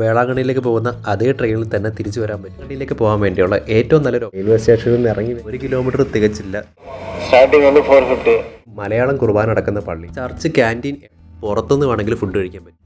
വേളാങ്കണ്ണിയിലേക്ക് പോകുന്ന അതേ ട്രെയിനിൽ തന്നെ തിരിച്ചു വരാൻ പറ്റും. വേളാങ്കണ്ണിയിലേക്ക് പോകാൻ വേണ്ടിയുള്ള ഏറ്റവും നല്ലൊരു റെയിൽവേ സ്റ്റേഷനിൽ നിന്ന് ഇറങ്ങി ഒരു കിലോമീറ്റർ തികച്ചില്ല. മലയാളം കുർബാന നടക്കുന്ന പള്ളി. ചർച്ച് ക്യാന്റീൻ പുറത്തുനിന്ന് വേണമെങ്കിൽ ഫുഡ് കഴിക്കാൻ പറ്റും.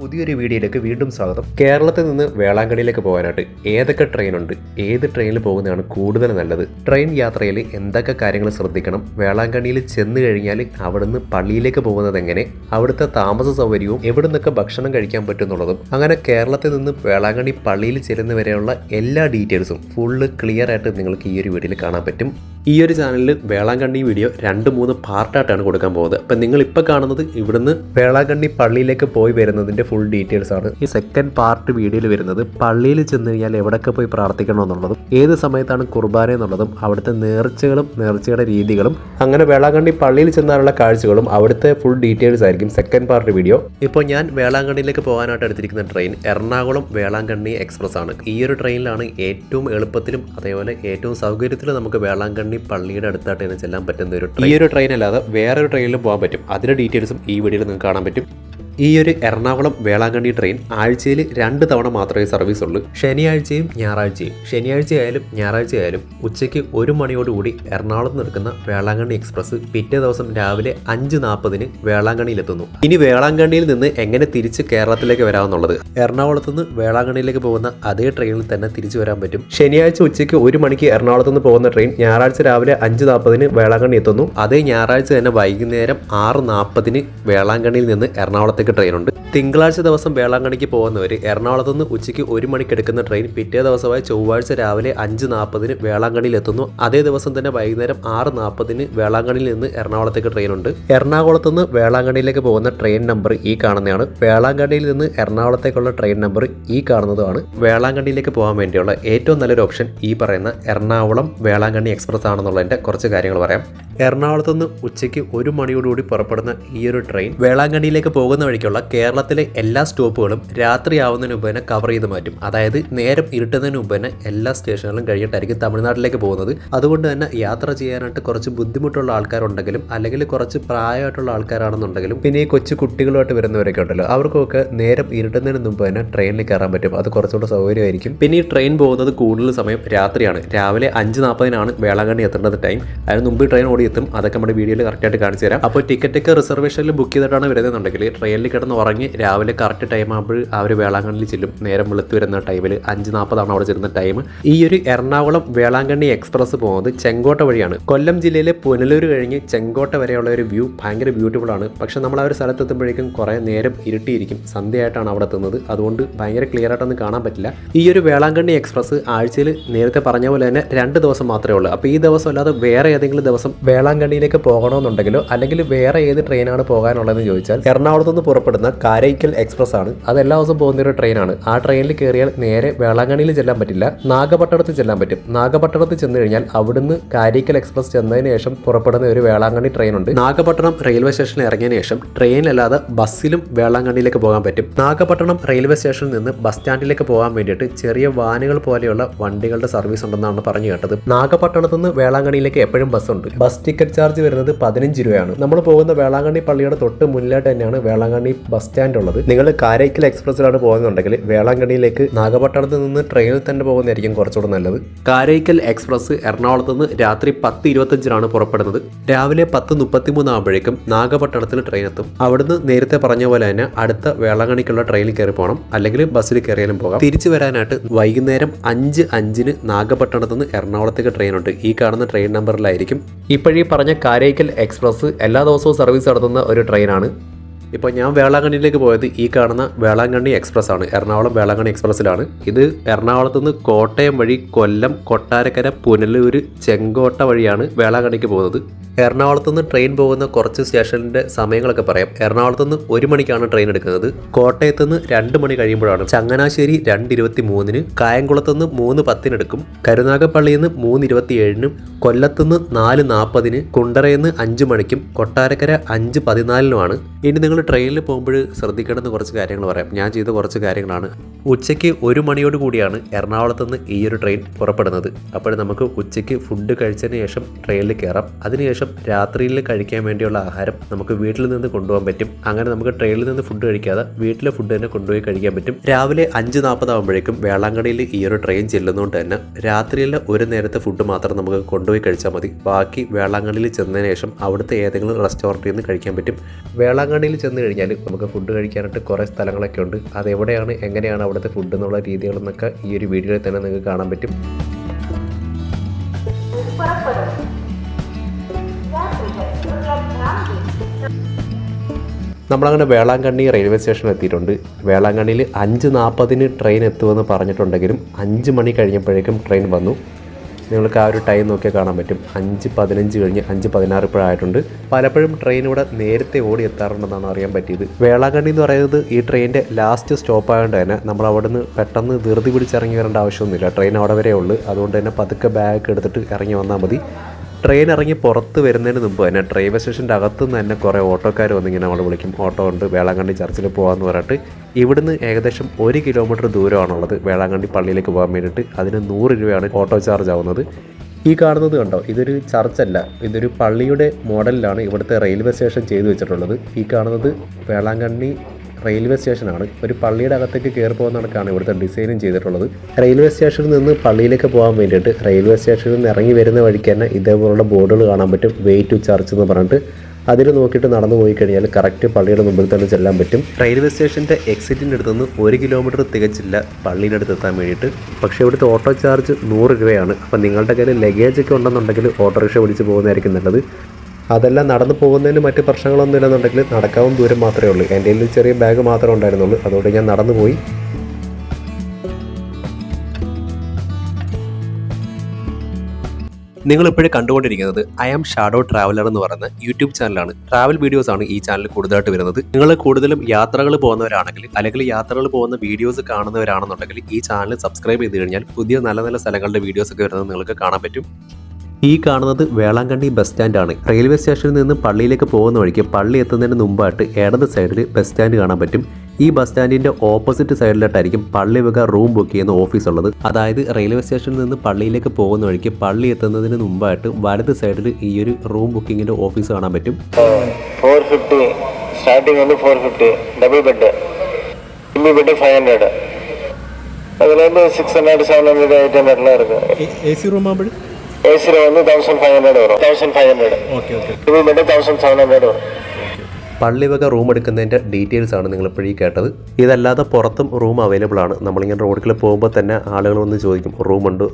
പുതിയൊരു വീഡിയോയിലേക്ക് വീണ്ടും സ്വാഗതം. കേരളത്തിൽ നിന്ന് വേളാങ്കണ്ണിയിലേക്ക് പോകാനായിട്ട് ഏതൊക്കെ ട്രെയിൻ ഉണ്ട് ഏത് ട്രെയിനിൽ പോകുന്നതാണ് കൂടുതൽ നല്ലത്? ട്രെയിൻ യാത്രയിൽ എന്തൊക്കെ കാര്യങ്ങൾ ശ്രദ്ധിക്കണം? വേളാങ്കണ്ണിയിൽ ചെന്ന് കഴിഞ്ഞാൽ അവിടുന്ന് പള്ളിയിലേക്ക് പോകുന്നത് എങ്ങനെ? അവിടുത്തെ താമസ സൗകര്യവും എവിടെ നിന്നൊക്കെ ഭക്ഷണം കഴിക്കാൻ പറ്റുന്നുള്ളതും അങ്ങനെ കേരളത്തിൽ നിന്ന് വേളാങ്കണ്ണി പള്ളിയിൽ ചെല്ലുന്ന വരെയുള്ള എല്ലാ ഡീറ്റെയിൽസും ഫുള്ള് ക്ലിയർ ആയിട്ട് നിങ്ങൾക്ക് ഈ ഒരു വീഡിയോയിൽ കാണാൻ പറ്റും. ഈ ഒരു ചാനലിൽ വേളാങ്കണ്ണി വീഡിയോ രണ്ട് മൂന്ന് പാർട്ടായിട്ടാണ് കൊടുക്കാൻ പോകുന്നത്. അപ്പം നിങ്ങൾ ഇപ്പോൾ കാണുന്നത് ഇവിടുന്ന് വേളാങ്കണ്ണി പള്ളിയിലേക്ക് പോയി വരുന്നതിന്റെ ഫുൾ ഡീറ്റെയിൽസ് ആണ്. ഈ സെക്കൻഡ് പാർട്ട് വീഡിയോയിൽ വരുന്നത് പള്ളിയിൽ ചെന്ന് കഴിഞ്ഞാൽ എവിടെയൊക്കെ പോയി പ്രാർത്ഥിക്കണം എന്നുള്ളതും ഏത് സമയത്താണ് കുർബാന എന്നുള്ളതും അവിടുത്തെ നേർച്ചകളും നേർച്ചയുടെ രീതികളും അങ്ങനെ വേളാങ്കണ്ണി പള്ളിയിൽ ചെന്നാലുള്ള കാഴ്ചകളും അവിടുത്തെ ഫുൾ ഡീറ്റെയിൽസ് ആയിരിക്കും സെക്കൻഡ് പാർട്ട് വീഡിയോ ഇപ്പോൾ ഞാൻ വേളാങ്കണ്ണിയിലേക്ക് പോകാനായിട്ട് എടുത്തിരിക്കുന്ന ട്രെയിൻ എറണാകുളം വേളാങ്കണ്ണി എക്സ്പ്രസ് ആണ്. ഈ ഒരു ട്രെയിനിലാണ് ഏറ്റവും എളുപ്പത്തിലും അതേപോലെ ഏറ്റവും സൗകര്യത്തിലും നമുക്ക് വേളാങ്കണ്ണി പള്ളിയുടെ അടുത്തായിട്ട് തന്നെ ചെല്ലാൻ പറ്റുന്ന ഒരു ട്രെയിൻ ഈ ഒരു ട്രെയിൻ അല്ലാതെ വേറൊരു ട്രെയിനിലും പോകാൻ പറ്റും. അതിന്റെ ഡീറ്റെയിൽസും ഈ വീഡിയോയിൽ നിങ്ങൾക്ക് കാണാൻ പറ്റും. ഈ ഒരു എറണാകുളം വേളാങ്കണ്ണി ട്രെയിൻ ആഴ്ചയിൽ രണ്ട് തവണ മാത്രമേ സർവീസ് ഉള്ളൂ. ശനിയാഴ്ചയും ഞായറാഴ്ചയും. ശനിയാഴ്ചയായാലും ഞായറാഴ്ചയായാലും ഉച്ചയ്ക്ക് ഒരു മണിയോടുകൂടി എറണാകുളത്ത് നിൽക്കുന്ന വേളാങ്കണ്ണി എക്സ്പ്രസ് പിറ്റേ ദിവസം രാവിലെ അഞ്ച് നാൽപ്പതിന് വേളാങ്കണ്ണിയിലെത്തുന്നു. ഇനി വേളാങ്കണ്ണിയിൽ നിന്ന് എങ്ങനെ തിരിച്ച് കേരളത്തിലേക്ക് വരാമെന്നുള്ളത്? എറണാകുളത്ത് നിന്ന് വേളാങ്കണ്ണിയിലേക്ക് പോകുന്ന അതേ ട്രെയിനിൽ തന്നെ തിരിച്ചു വരാൻ പറ്റും. ശനിയാഴ്ച ഉച്ചയ്ക്ക് ഒരു മണിക്ക് എറണാകുളത്ത് നിന്ന് പോകുന്ന ട്രെയിൻ ഞായറാഴ്ച രാവിലെ അഞ്ച് നാൽപ്പതിന് വേളാങ്കണ്ണി എത്തുന്നു. അതേ ഞായറാഴ്ച തന്നെ വൈകുന്നേരം ആറ് നാൽപ്പതിന് വേളാങ്കണ്ണിയിൽ നിന്ന് എറണാകുളത്തേക്ക് ട്രെയിനുണ്ട്. തിങ്കളാഴ്ച ദിവസം വേളാങ്കണ്ണിക്ക് പോകുന്നവർ എറണാകുളത്ത് നിന്ന് ഉച്ചയ്ക്ക് ഒരു മണിക്ക് എടുക്കുന്ന ട്രെയിൻ പിറ്റേ ദിവസമായ ചൊവ്വാഴ്ച രാവിലെ അഞ്ച് നാൽപ്പതിന് വേളാങ്കണ്ണിയിൽ എത്തുന്നു അതേ ദിവസം തന്നെ വൈകുന്നേരം ആറ് നാൽപ്പതിന് വേളാങ്കണ്ണിയിൽ നിന്ന് എറണാകുളത്തേക്ക് ട്രെയിൻ ഉണ്ട് എറണാകുളത്ത് നിന്ന് വേളാങ്കണ്ണിയിലേക്ക് പോകുന്ന ട്രെയിൻ നമ്പർ ഈ കാണുന്നതാണ്. വേളാങ്കണ്ണിയിൽ നിന്ന് എറണാകുളത്തേക്കുള്ള ട്രെയിൻ നമ്പർ ഈ കാണുന്നതാണ് വേളാങ്കണ്ണിയിലേക്ക് പോകാൻ വേണ്ടിയുള്ള ഏറ്റവും നല്ലൊരു ഓപ്ഷൻ ഈ പറയുന്ന എറണാകുളം വേളാങ്കണ്ണി എക്സ്പ്രസ് ആണെന്നുള്ളതിന്റെ കുറച്ച് കാര്യങ്ങൾ പറയാം. എറണാകുളത്ത് നിന്ന് ഉച്ചയ്ക്ക് ഒരു മണിയോടുകൂടി പുറപ്പെടുന്ന ഈ ഒരു ട്രെയിൻ വേളാങ്കണ്ണിയിലേക്ക് പോകുന്ന വഴിക്കുള്ള കേരളത്തിലെ എല്ലാ സ്റ്റോപ്പുകളും രാത്രിയാവുന്നതിന് മുമ്പ് തന്നെ കവർ ചെയ്ത് മാറ്റും. അതായത് നേരം ഇരുട്ടുന്നതിന് മുമ്പ് തന്നെ എല്ലാ സ്റ്റേഷനുകളും കഴിഞ്ഞിട്ടായിരിക്കും തമിഴ്നാട്ടിലേക്ക് പോകുന്നത്. അതുകൊണ്ട് തന്നെ യാത്ര ചെയ്യാനായിട്ട് കുറച്ച് ബുദ്ധിമുട്ടുള്ള ആൾക്കാരുണ്ടെങ്കിലും അല്ലെങ്കിൽ കുറച്ച് പ്രായമായിട്ടുള്ള ആൾക്കാരാണെന്നുണ്ടെങ്കിലും പിന്നെ ഈ കൊച്ചു കുട്ടികളുമായിട്ട് വരുന്നവരൊക്കെ ഉണ്ടല്ലോ അവർക്കൊക്കെ നേരം ഇരുട്ടുന്നതിന് മുമ്പ് തന്നെ ട്രെയിനിൽ കയറാൻ പറ്റും. അത് കുറച്ചുകൂടെ സൗകര്യമായിരിക്കും. പിന്നെ ഈ ട്രെയിൻ പോകുന്നത് കൂടുതൽ സമയം രാത്രിയാണ്. രാവിലെ അഞ്ച് നാൽപ്പതിനാണ് വേളാങ്കണ്ണി എത്തേണ്ടത് ടൈം അതിന് മുമ്പ് ട്രെയിൻ ഓടിയെത്തും. അതൊക്കെ നമ്മുടെ വീഡിയോയിൽ കറക്റ്റായിട്ട് കാണിച്ചു തരാം. അപ്പോൾ ടിക്കറ്റൊക്കെ റിസർവേഷനിൽ ബുക്ക് ചെയ്തിട്ടാണ് വരുന്നതെന്നുണ്ടെങ്കിൽ ട്രെയിനിൽ കിടന്ന് ഉറങ്ങി രാവിലെ കറക്റ്റ് ടൈം ആകുമ്പോൾ അവർ വേളാങ്കണ്ണിയിൽ ചെല്ലും. നേരം വെളുത്ത് വരുന്ന ടൈമിൽ അഞ്ച് നാൽപ്പതാണ് അവിടെ ചെല്ലുന്ന ടൈം ഈ ഒരു എറണാകുളം വേളാങ്കണ്ണി എക്സ്പ്രസ് പോകുന്നത് ചെങ്കോട്ട വഴിയാണ്. കൊല്ലം ജില്ലയിലെ പുനലൂർ കഴിഞ്ഞ് ചെങ്കോട്ട വരെയുള്ള ഒരു വ്യൂ ഭയങ്കര ബ്യൂട്ടിഫുൾ ആണ്. പക്ഷെ നമ്മൾ ആ ഒരു സ്ഥലത്ത് എത്തുമ്പോഴേക്കും കുറേ നേരം ഇരുട്ടിയിരിക്കും. സന്ധ്യയായിട്ടാണ് അവിടെ എത്തുന്നത്. അതുകൊണ്ട് ഭയങ്കര ക്ലിയർ ആയിട്ടൊന്നും കാണാൻ പറ്റില്ല. ഈ ഒരു വേളാങ്കണ്ണി എക്സ്പ്രസ് ആഴ്ചയിൽ നേരത്തെ പറഞ്ഞ പോലെ തന്നെ രണ്ട് ദിവസം മാത്രമേ ഉള്ളൂ. അപ്പോൾ ഈ ദിവസം അല്ലാതെ വേറെ ഏതെങ്കിലും ദിവസം വേളാങ്കണ്ണിയിലേക്ക് പോകണമെന്നുണ്ടെങ്കിലോ അല്ലെങ്കിൽ വേറെ ഏത് ട്രെയിനാണ് പോകാനുള്ളതെന്ന് ചോദിച്ചാൽ എറണാകുളത്ത് നിന്ന് പുറപ്പെടുന്ന കാരൈക്കൽ എക്സ്പ്രസ് ആണ്. അത് എല്ലാ ദിവസവും പോകുന്ന ഒരു ട്രെയിനാണ് ആ ട്രെയിനിൽ കയറിയാൽ നേരെ വേളാങ്കണ്ണിയിൽ ചെല്ലാൻ പറ്റില്ല. നാഗപട്ടണത്തിൽ ചെല്ലാൻ പറ്റും. നാഗപട്ടണത്തിൽ ചെന്ന് കഴിഞ്ഞാൽ അവിടുന്ന് കാരൈക്കൽ എക്സ്പ്രസ് ചെന്നതിന് ശേഷം പുറപ്പെടുന്ന ഒരു വേളാങ്കണ്ണി ട്രെയിൻ ഉണ്ട്. നാഗപട്ടണം റെയിൽവേ സ്റ്റേഷനിൽ ഇറങ്ങിയതിന് ശേഷം ട്രെയിനിലല്ലാതെ ബസ്സിലും വേളാങ്കണ്ണിയിലേക്ക് പോകാൻ പറ്റും. നാഗപട്ടണം റെയിൽവേ സ്റ്റേഷനിൽ നിന്ന് ബസ് സ്റ്റാൻഡിലേക്ക് പോകാൻ വേണ്ടിയിട്ട് ചെറിയ വാനുകൾ പോലെയുള്ള വണ്ടികളുടെ സർവീസ് ഉണ്ടെന്നാണ് പറഞ്ഞു കേട്ടത്. നാഗപട്ടണത്ത് നിന്ന് വേളാങ്കണ്ണിയിലേക്ക് എപ്പോഴും ബസ് ഉണ്ട്. ബസ് ടിക്കറ്റ് ചാർജ് വരുന്നത് പതിനഞ്ച് രൂപയാണ്. നമ്മൾ പോകുന്ന വേളാങ്കണ്ണി പള്ളിയുടെ തൊട്ട് മുന്നിലായിട്ട് തന്നെയാണ് വേളാങ്കണ്ണി ബസ് സ്റ്റാൻഡ് ഉള്ളത് നിങ്ങൾ കാരൈക്കൽ എക്സ്പ്രസ്സിലാണ് പോകുന്നുണ്ടെങ്കിൽ വേളാങ്കണ്ണിയിലേക്ക് നാഗപട്ടണത്ത് നിന്ന് ട്രെയിനിൽ തന്നെ പോകുന്നതായിരിക്കും കുറച്ചുകൂടെ നല്ലത്. കാരൈക്കൽ എക്സ്പ്രസ് എറണാകുളത്ത് നിന്ന് രാത്രി പത്ത് ഇരുപത്തഞ്ചിനാണ് പുറപ്പെടുന്നത്. രാവിലെ പത്ത് മുപ്പത്തിമൂന്ന് ആകുമ്പോഴേക്കും നാഗപട്ടണത്തിൽ ട്രെയിൻ എത്തും. അവിടുന്ന് നേരത്തെ പറഞ്ഞ പോലെ തന്നെ അടുത്ത വേളാങ്കണ്ണിക്കുള്ള ട്രെയിനിൽ കയറി പോകണം അല്ലെങ്കിൽ ബസ്സിൽ കയറിയാലും പോകാം. തിരിച്ചു വരാനായിട്ട് വൈകുന്നേരം അഞ്ച് അഞ്ചിന് നാഗപട്ടണത്ത് നിന്ന് എറണാകുളത്തേക്ക് ട്രെയിൻ ഉണ്ട്. ഈ കാണുന്ന ട്രെയിൻ നമ്പറിലായിരിക്കും ഇപ്പോഴീ പറഞ്ഞ കാരൈക്കൽ എക്സ്പ്രസ് എല്ലാ ദിവസവും സർവീസ് നടത്തുന്ന ഒരു ട്രെയിനാണ് ഇപ്പോൾ ഞാൻ വേളാങ്കണ്ണിയിലേക്ക് പോയത് ഈ കാണുന്ന വേളാങ്കണ്ണി എക്സ്പ്രസ് ആണ്. എറണാകുളം വേളാങ്കണ്ണി എക്സ്പ്രസ്സിലാണ്. ഇത് എറണാകുളത്ത് നിന്ന് കോട്ടയം വഴി കൊല്ലം കൊട്ടാരക്കര പുനലൂർ ചെങ്കോട്ട വഴിയാണ് വേളാങ്കണ്ണിക്ക് പോകുന്നത്. എറണാകുളത്ത് നിന്ന് ട്രെയിൻ പോകുന്ന കുറച്ച് സ്റ്റേഷനിന്റെ സമയങ്ങളൊക്കെ പറയാം. എറണാകുളത്ത് നിന്ന് ഒരു മണിക്കാണ് ട്രെയിൻ എടുക്കുന്നത്. കോട്ടയത്ത് നിന്ന് രണ്ട് മണി കഴിയുമ്പോഴാണ് ചങ്ങനാശ്ശേരി രണ്ട് ഇരുപത്തി മൂന്നിന് കായംകുളത്ത് നിന്ന് മൂന്ന് പത്തിനെടുക്കും കരുനാഗപ്പള്ളിയിൽ നിന്ന് മൂന്ന് ഇരുപത്തി ഏഴിനും കൊല്ലത്ത് നിന്ന് നാല് നാൽപ്പതിന് കുണ്ടറയിൽ നിന്ന് അഞ്ച് മണിക്കും കൊട്ടാരക്കര അഞ്ച് പതിനാലിനുമാണ്. ഇനി നിങ്ങൾ നിങ്ങൾ ട്രെയിനിൽ പോകുമ്പോൾ ശ്രദ്ധിക്കേണ്ടുന്ന കുറച്ച് കാര്യങ്ങൾ പറയാം. ഞാൻ ചെയ്ത കുറച്ച് കാര്യങ്ങളാണ്. ഉച്ചയ്ക്ക് ഒരു മണിയോട് കൂടിയാണ് എറണാകുളത്ത് നിന്ന് ഈ ഒരു ട്രെയിൻ പുറപ്പെടുന്നത്. അപ്പോൾ നമുക്ക് ഉച്ചയ്ക്ക് ഫുഡ് കഴിച്ചതിന് ശേഷം ട്രെയിനിൽ കയറാം അതിനുശേഷം രാത്രിയിൽ കഴിക്കാൻ വേണ്ടിയുള്ള ആഹാരം നമുക്ക് വീട്ടിൽ നിന്ന് കൊണ്ടുപോകാൻ പറ്റും. അങ്ങനെ നമുക്ക് ട്രെയിനിൽ നിന്ന് ഫുഡ് കഴിക്കാതെ വീട്ടിലെ ഫുഡ് തന്നെ കൊണ്ടുപോയി കഴിക്കാൻ പറ്റും. രാവിലെ അഞ്ച് നാൽപ്പതാകുമ്പോഴേക്കും വേളാങ്കണ്ണിയിൽ ഈ ഒരു ട്രെയിൻ ചെല്ലുന്നതുകൊണ്ട് തന്നെ രാത്രിയിലെ ഒരു നേരത്തെ ഫുഡ് മാത്രം നമുക്ക് കൊണ്ടുപോയി കഴിച്ചാൽ മതി. ബാക്കി വേളാങ്കണ്ണിയിൽ ചെന്നതിന് ശേഷം അവിടുത്തെ ഏതെങ്കിലും റെസ്റ്റോറന്റിൽ നിന്ന് കഴിക്കാൻ പറ്റും. വേളാങ്കണ്ണിയിൽ ചെന്ന് കഴിഞ്ഞാൽ നമുക്ക് ഫുഡ് കഴിക്കാനായിട്ട് കുറേ സ്ഥലങ്ങളൊക്കെ ഉണ്ട്. അത് എവിടെയാണ് എങ്ങനെയാണ് അവിടുത്തെ ഫുഡ് എന്നുള്ള രീതികളെന്നൊക്കെ ഈ ഒരു വീഡിയോയിൽ തന്നെ നിങ്ങൾക്ക് കാണാൻ പറ്റും. നമ്മളങ്ങനെ വേളാങ്കണ്ണി റെയിൽവേ സ്റ്റേഷനിൽ എത്തിയിട്ടുണ്ട്. വേളാങ്കണ്ണിയിൽ അഞ്ച് നാൽപ്പതിന് ട്രെയിൻ എത്തുമെന്ന് പറഞ്ഞിട്ടുണ്ടെങ്കിലും അഞ്ച് മണി കഴിഞ്ഞപ്പോഴേക്കും ട്രെയിൻ വന്നു. നിങ്ങൾക്ക് ആ ഒരു ടൈം നോക്കിയാൽ കാണാൻ പറ്റും. അഞ്ച് പതിനഞ്ച് കഴിഞ്ഞ് അഞ്ച് പതിനാറ് ഇപ്പോഴായിട്ടുണ്ട്. പലപ്പോഴും ട്രെയിൻ ഇവിടെ നേരത്തെ ഓടി എത്താറുണ്ടെന്നാണ് അറിയാൻ പറ്റിയത്. വേളാങ്കണ്ണി എന്ന് പറയുന്നത് ഈ ട്രെയിനിന്റെ ലാസ്റ്റ് സ്റ്റോപ്പ് ആയതുകൊണ്ട് തന്നെ നമ്മൾ അവിടെ നിന്ന് പെട്ടെന്ന് ധൃതി പിടിച്ചിറങ്ങി വരേണ്ട ആവശ്യമൊന്നുമില്ല. ട്രെയിൻ അവിടെ വരെ ഉള്ളൂ. അതുകൊണ്ട് തന്നെ പതുക്കെ ബാഗ് എടുത്തിട്ട് ഇറങ്ങി വന്നാൽ മതി. ട്രെയിൻ ഇറങ്ങി പുറത്ത് വരുന്നതിന് മുമ്പ് തന്നെ റെയിൽവേ സ്റ്റേഷന്റെ അകത്തു നിന്ന് തന്നെ കുറേ ഓട്ടോക്കാർ വന്നിങ്ങനെ നമ്മൾ വിളിക്കും. ഓട്ടോ ഉണ്ട് വേളാങ്കണ്ണി ചർച്ചിൽ പോകാമെന്ന് പറഞ്ഞിട്ട് ഇവിടുന്ന് ഏകദേശം ഒരു കിലോമീറ്റർ ദൂരമാണുള്ളത്. വേളാങ്കണ്ണി പള്ളിയിലേക്ക് പോകാൻ വേണ്ടിയിട്ട് അതിന് നൂറ് രൂപയാണ് ഓട്ടോ ചാർജ് ആവുന്നത്. ഈ കാണുന്നത് കണ്ടോ? ഇതൊരു ചർച്ചല്ല. ഇതൊരു പള്ളിയുടെ മോഡലിലാണ് ഇവിടുത്തെ റെയിൽവേ സ്റ്റേഷൻ ചെയ്തു വെച്ചിട്ടുള്ളത്. ഈ കാണുന്നത് വേളാങ്കണ്ണി റെയിൽവേ സ്റ്റേഷനാണ്. ഒരു പള്ളിയുടെ അകത്തേക്ക് കയറി പോകുന്നതാണ് ഇവിടുത്തെ ഡിസൈനും ചെയ്തിട്ടുള്ളത്. റെയിൽവേ സ്റ്റേഷനിൽ നിന്ന് പള്ളിയിലേക്ക് പോകാൻ വേണ്ടിയിട്ട് റെയിൽവേ സ്റ്റേഷനിൽ നിന്ന് ഇറങ്ങി വരുന്ന വഴിക്ക് തന്നെ ഇതേപോലുള്ള ബോർഡുകൾ കാണാൻ പറ്റും. വേ ടു ചർച്ച് എന്ന് പറഞ്ഞിട്ട്. അതിൽ നോക്കിയിട്ട് നടന്നു പോയി കഴിഞ്ഞാൽ കറക്റ്റ് പള്ളിയുടെ മുമ്പിൽ തന്നെ ചെല്ലാൻ പറ്റും. റെയിൽവേ സ്റ്റേഷന്റെ എക്സിറ്റിന്റെ അടുത്ത് നിന്ന് ഒരു കിലോമീറ്റർ തികച്ചില്ല പള്ളിയുടെ അടുത്ത് എത്താൻ വേണ്ടിയിട്ട്. പക്ഷേ ഇവിടുത്തെ ഓട്ടോ ചാർജ് നൂറ് രൂപയാണ്. അപ്പം നിങ്ങളുടെ കയ്യിൽ ലഗേജ് ഒക്കെ ഉണ്ടെന്നുണ്ടെങ്കിൽ ഓട്ടോറിക്ഷ പിടിച്ച് പോകുന്നതായിരിക്കും നല്ലത്. അതെല്ലാം നടന്നു പോകുന്നതിന് മറ്റ് പ്രശ്നങ്ങളൊന്നും ഇല്ലെന്നുണ്ടെങ്കിൽ നടക്കാവും ദൂരം മാത്രമേ ഉള്ളൂ. എന്റെ കയ്യിൽ ചെറിയ ബാഗ് മാത്രമേ ഉണ്ടായിരുന്നുള്ളൂ. അതുകൊണ്ട് ഞാൻ നടന്നു പോയി നിങ്ങൾ ഇപ്പോഴും കണ്ടുകൊണ്ടിരിക്കുന്നത് ഐ ആം ഷാഡോ ട്രാവലർ എന്ന് പറയുന്ന യൂട്യൂബ് ചാനലാണ്. ട്രാവൽ വീഡിയോസ് ആണ് ഈ ചാനൽ കൂടുതലായിട്ട് വരുന്നത്. നിങ്ങൾ കൂടുതലും യാത്രകൾ പോകുന്നവരാണെങ്കിൽ അല്ലെങ്കിൽ യാത്രകൾ പോകുന്ന വീഡിയോസ് കാണുന്നവരാണെന്നുണ്ടെങ്കിൽ ഈ ചാനൽ സബ്സ്ക്രൈബ് ചെയ്ത് കഴിഞ്ഞാൽ പുതിയ നല്ല നല്ല സ്ഥലങ്ങളുടെ വീഡിയോസ് ഒക്കെ വരുന്നത് നിങ്ങൾക്ക് കാണാൻ പറ്റും. ഈ കാണുന്നത് വേളാങ്കണ്ണി ബസ് സ്റ്റാൻഡാണ് റെയിൽവേ സ്റ്റേഷനിൽ നിന്ന് പള്ളിയിലേക്ക് പോകുന്ന വഴിക്ക് പള്ളി എത്തുന്നതിന് മുമ്പായിട്ട് ഇടത് സൈഡിൽ ബസ് സ്റ്റാൻഡ് കാണാൻ പറ്റും ഈ ബസ് സ്റ്റാൻഡിന്റെ ഓപ്പോസിറ്റ് സൈഡിലായിട്ടായിരിക്കും പള്ളി വക റൂം ബുക്ക് ചെയ്യുന്ന ഓഫീസ് ഉള്ളത് അതായത് റെയിൽവേ സ്റ്റേഷനിൽ നിന്ന് പള്ളിയിലേക്ക് പോകുന്ന വഴിക്ക് പള്ളി എത്തുന്നതിന് മുമ്പായിട്ട് വലത് സൈഡിൽ ഈ ഒരു റൂം ബുക്കിങ്ങിന്റെ ഓഫീസ് കാണാൻ പറ്റും ஃபோர் ஃபிஃப்டி ஸ்டார்டிங் வந்து four fifty double bed single bed five hundred அதுலேருந்து six hundred seven hundred eight ஹண்ட்ரட்லாம் இருக்கு എ സി റൂം ആകുമ്പോൾ ஏசியில் வந்து தௌசண்ட் ஃபைவ் ஹண்ட்ரட் வரும். Thousand five hundred okay okay இது மட்டும் தௌசண்ட் செவன் ஹண்ட்ரட் வரும். പള്ളി വക റൂം എടുക്കുന്നതിന്റെ ഡീറ്റെയിൽസ് ആണ് നിങ്ങൾ ഇപ്പോഴീ കേട്ടത്. ഇതല്ലാതെ പുറത്തും റൂം അവൈലബിൾ ആണ്. നമ്മളിങ്ങനെ റോഡിൽ പോകുമ്പോൾ തന്നെ ആളുകൾ വന്ന് ചോദിക്കും റൂം റൂമുണ്ട്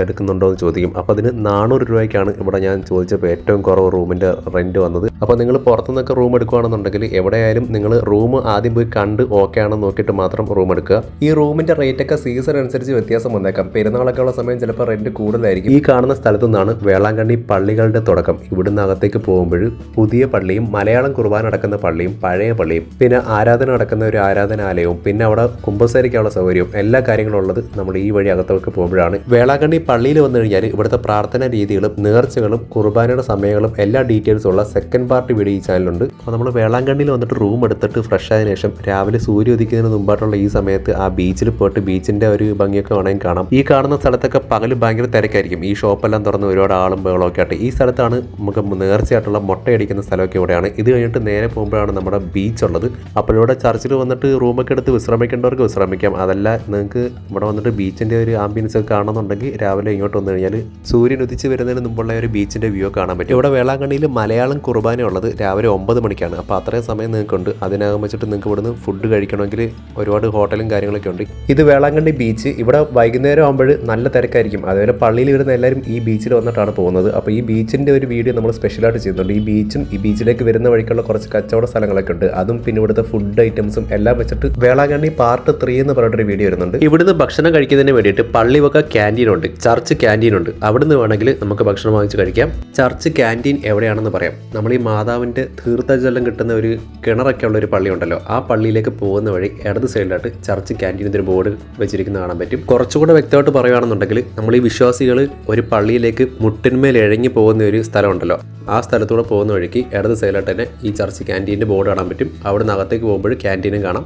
എടുക്കുന്നുണ്ടോ? എന്ന് ചോദിക്കും. അപ്പോൾ അതിന് നാനൂറ് രൂപയ്ക്കാണ് ഇവിടെ ഞാൻ ചോദിച്ചപ്പോൾ ഏറ്റവും കുറവ് റൂമിന്റെ റെന്റ് വന്നത്. അപ്പോൾ നിങ്ങൾ പുറത്തുനിന്നൊക്കെ റൂം എടുക്കുകയാണെന്നുണ്ടെങ്കിൽ എവിടെയായാലും നിങ്ങൾ റൂം ആദ്യം പോയി കണ്ട് ഓക്കെ ആണെന്ന് നോക്കിയിട്ട് മാത്രം റൂം എടുക്കുക. ഈ റൂമിന്റെ റേറ്റ് ഒക്കെ സീസൺ അനുസരിച്ച് വ്യത്യാസം വന്നേക്കാം. പെരുന്നാളൊക്കെ ഉള്ള സമയം ചിലപ്പോൾ റെന്റ് കൂടുതലായിരിക്കും. ഈ കാണുന്ന സ്ഥലത്തു നിന്നാണ് വേളാങ്കണ്ണി പള്ളികളുടെ തുടക്കം. ഇവിടുന്ന് അകത്തേക്ക് പോകുമ്പോൾ പുതിയ പള്ളിയും മലയാളം കുർബാന നടക്കുന്ന പള്ളിയും പഴയ പള്ളിയും പിന്നെ ആരാധന നടക്കുന്ന ഒരു ആരാധനാലയവും പിന്നെ അവിടെ കുമ്പസാരിക്കാനുള്ള സൗകര്യവും എല്ലാ കാര്യങ്ങളും ഉള്ളത് നമ്മൾ ഈ വഴി അകത്തേക്ക് പോകുമ്പോഴാണ്. വേളാങ്കണ്ണി പള്ളിയിൽ വന്നു കഴിഞ്ഞാൽ ഇവിടുത്തെ പ്രാർത്ഥന രീതികളും നേർച്ചകളും കുർബാനയുടെ സമയങ്ങളും എല്ലാ ഡീറ്റെയിൽസും ഉള്ള സെക്കൻഡ് പാർട്ട് വീഡിയോ ഈ ചാനലുണ്ട് അപ്പോൾ നമ്മൾ വേളാങ്കണ്ണിയിൽ വന്നിട്ട് റൂം എടുത്തിട്ട് ഫ്രഷ് ആയതിനു ശേഷം രാവിലെ സൂര്യ ഉദിക്കുന്നതിന് മുമ്പായിട്ടുള്ള ഈ സമയത്ത് ആ ബീച്ചിൽ പോയിട്ട് ബീച്ചിന്റെ ഒരു ഭംഗിയൊക്കെ വേണമെങ്കിൽ കാണാം. ഈ കാണുന്ന സ്ഥലത്തൊക്കെ പകൽ ഭയങ്കര തിരക്കായിരിക്കും. ഈ ഷോപ്പെല്ലാം തുറന്ന് ഒരുപാട് ആളും ബഹളമൊക്കെ ആയിട്ട്. ഈ സ്ഥലത്താണ് നമുക്ക് നേർച്ചയായിട്ടുള്ള മുട്ടയടിക്കുന്ന സ്ഥലമൊക്കെ ഇവിടെയാണ്. ഇത് കഴിഞ്ഞിട്ട് നേരെ പോകുമ്പോഴാണ് നമ്മുടെ ബീച്ച് ഉള്ളത്. അപ്പോൾ ഇവിടെ ചർച്ചിൽ വന്നിട്ട് റൂമൊക്കെ എടുത്ത് വിശ്രമിക്കേണ്ടവർക്ക് വിശ്രമിക്കാം. അതല്ല നിങ്ങൾക്ക് ഇവിടെ വന്നിട്ട് ബീച്ചിന്റെ ഒരു ആംബിയൻസ് ഒക്കെ കാണുന്നുണ്ടെങ്കിൽ രാവിലെ ഇങ്ങോട്ട് വന്നു കഴിഞ്ഞാൽ സൂര്യൻ ഉദിച്ച് വരുന്നതിന് മുമ്പുള്ള ഒരു ബീച്ചിന്റെ വ്യൂ കാണാൻ പറ്റും. ഇവിടെ വേളാങ്കണ്ണിയിൽ മലയാളം കുർബാന ഉള്ളത് രാവിലെ ഒമ്പത് മണിക്കാണ്. അപ്പോൾ അത്രയും സമയം നിങ്ങൾക്കുണ്ട്. അതിനകം വെച്ചിട്ട് നിങ്ങൾക്ക് ഇവിടുന്ന് ഫുഡ് കഴിക്കണമെങ്കിൽ ഒരുപാട് ഹോട്ടലും കാര്യങ്ങളൊക്കെ ഉണ്ട്. ഇത് വേളാങ്കണ്ണി ബീച്ച് ഇവിടെ വൈകുന്നേരം ആകുമ്പോൾ നല്ല തിരക്കായിരിക്കും. അതുപോലെ പള്ളിയിൽ വരുന്ന എല്ലാവരും ഈ ബീച്ചിൽ വന്നിട്ടാണ് പോകുന്നത്. അപ്പോൾ ഈ ബീച്ചിന്റെ ഒരു വീഡിയോ നമ്മൾ സ്പെഷ്യലായിട്ട് ചെയ്യുന്നുണ്ട്. ഈ ബീച്ചും ഈ ബീച്ചിലേക്ക് വരുന്ന വഴിക്കുള്ള കുറച്ച് കച്ചവട സ്ഥലങ്ങളൊക്കെ ഉണ്ട്. അതും പിന്നെ ഇവിടുത്തെ ഫുഡ് ഐറ്റംസും എല്ലാം വെച്ചിട്ട് വേളാങ്കണ്ണി പാർട്ട് ത്രീ എന്ന് പറഞ്ഞിട്ടൊരു വീഡിയോ വരുന്നുണ്ട്. ഇവിടുന്ന് ഭക്ഷണം കഴിക്കുന്നതിന് വേണ്ടിയിട്ട് പള്ളി വക ക്യാന്റീൻ ഉണ്ട്. ചർച്ച് ക്യാന്റീൻ ഉണ്ട്. അവിടുന്ന് വേണമെങ്കിൽ നമുക്ക് ഭക്ഷണം വാങ്ങിച്ച് കഴിക്കാം. ചർച്ച് ക്യാന്റീൻ എവിടെയാണെന്ന് പറയാം. നമ്മൾ ഈ മാതാവിന്റെ തീർത്ഥജലം കിട്ടുന്ന ഒരു കിണറൊക്കെ ഉള്ള ഒരു പള്ളി ഉണ്ടല്ലോ. ആ പള്ളിയിലേക്ക് പോകുന്ന വഴി ഇടത് സൈഡിലായിട്ട് ചർച്ച് ക്യാന്റീൻ ഒരു ബോർഡ് വെച്ചിരിക്കുന്ന കാണാൻ പറ്റും. കുറച്ചുകൂടെ വ്യക്തമായിട്ട് പറയുകയാണെന്നുണ്ടെങ്കിൽ നമ്മൾ ഈ വിശ്വാസികൾ ഒരു പള്ളിയിലേക്ക് മുട്ടിന്മേൽ ഇഴങ്ങി പോകുന്ന ഒരു സ്ഥലമുണ്ടല്ലോ ആ സ്ഥലത്തൂടെ പോകുന്ന വഴിക്ക് ഇടത് സൈഡിലായിട്ട് തന്നെ ഈ ചർച്ച് ക്യാന്റീന്റെ ബോർഡ് കാണാൻ പറ്റും. അവിടെ നിന്ന് അകത്തേക്ക് പോകുമ്പോൾ ക്യാന്റീനും കാണാം.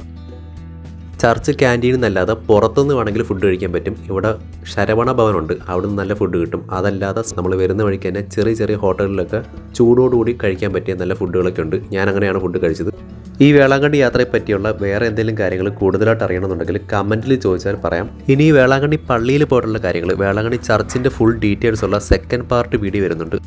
ചർച്ച് ക്യാന്റീൻ എന്നല്ലാതെ പുറത്തുനിന്ന് വേണമെങ്കിൽ ഫുഡ് കഴിക്കാൻ പറ്റും. ഇവിടെ ശരവണ ഭവനുണ്ട്. അവിടെ നിന്ന് നല്ല ഫുഡ് കിട്ടും. അതല്ലാതെ നമ്മൾ വരുന്ന വഴിക്ക് തന്നെ ചെറിയ ചെറിയ ഹോട്ടലിലൊക്കെ ചൂടോടുകൂടി കഴിക്കാൻ പറ്റിയ നല്ല ഫുഡുകളൊക്കെ ഉണ്ട്. ഞാൻ അങ്ങനെയാണ് ഫുഡ് കഴിച്ചത്. ഈ വേളാങ്കണ്ണി യാത്രയെ പറ്റിയുള്ള വേറെ എന്തെങ്കിലും കാര്യങ്ങൾ കൂടുതലായിട്ട് അറിയണമെന്നുണ്ടെങ്കിൽ കമന്റിൽ ചോദിച്ചാൽ പറയാം. ഇനി വേളാങ്കണ്ണി പള്ളിയിൽ പോയിട്ടുള്ള കാര്യങ്ങൾ വേളാങ്കണ്ണി ചർച്ചിന്റെ ഫുൾ ഡീറ്റെയിൽസ് ഉള്ള സെക്കൻഡ് പാർട്ട് വീഡിയോ വരുന്നുണ്ട്.